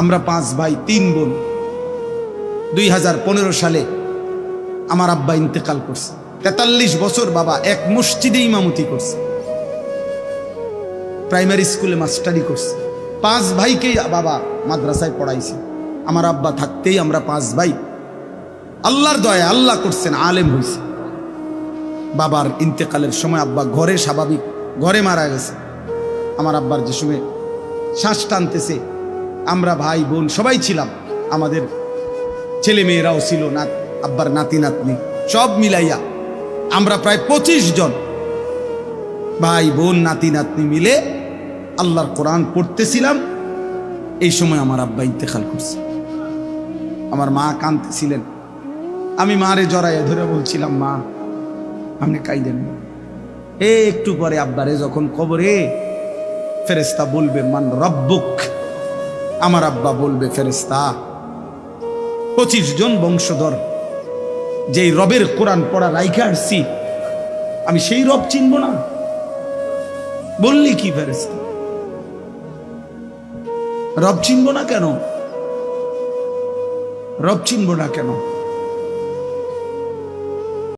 আমরা পাঁচ ভাই, তিন বোন। দুই হাজার পনেরো সালে আমার আব্বা ইন্তেকাল করছে। তেতাল্লিশ বছর বাবা এক মসজিদে ইমামতি করছে। প্রাইমারি স্কুলে মাস্টারি করছে। পাঁচ ভাইকেই বাবা মাদ্রাসায় পড়াইছে। আমার আব্বা থাকতেই আমরা পাঁচ ভাই আল্লাহর দয়া আল্লাহ করছেন, আলেম হয়েছে বাবার ইন্তেকালের সময় আব্বা ঘরে স্বাভাবিক, ঘরে মারা গেছে। আমার আব্বার যে সময় শ্বাস টানতেছে আমরা ভাই বোন সবাই ছিলাম। আমাদের ছেলে মেয়েরাও ছিল না, আব্বার নাতি নাতনি, সব মিলাইয়া আমরা প্রায় পঁচিশ জন ভাই বোন, নাতি নাতনি মিলে আল্লাহর কোরআন পড়তেছিলাম। এই সময় আমার আব্বা ইন্তেকাল করছে। আমার মা কাঁদতেছিলেন। আমি মারে জড়াইয়া ধরে বলছিলাম, মা, আপনি কাইদেন। এ একটু পরে আব্বারে যখন কবরে ফেরেস্তা বলবে, মান রব্বুক আমার আব্বা বলবে ফেরেস্তা পঁচিশ জন বংশধর যেই রবের কোরআন পড়া রাইখে আসছি, আমি সেই রব চিনব না? বললি কি ফেরেস্তা রব চিনব না কেন? রব চিনব না কেন?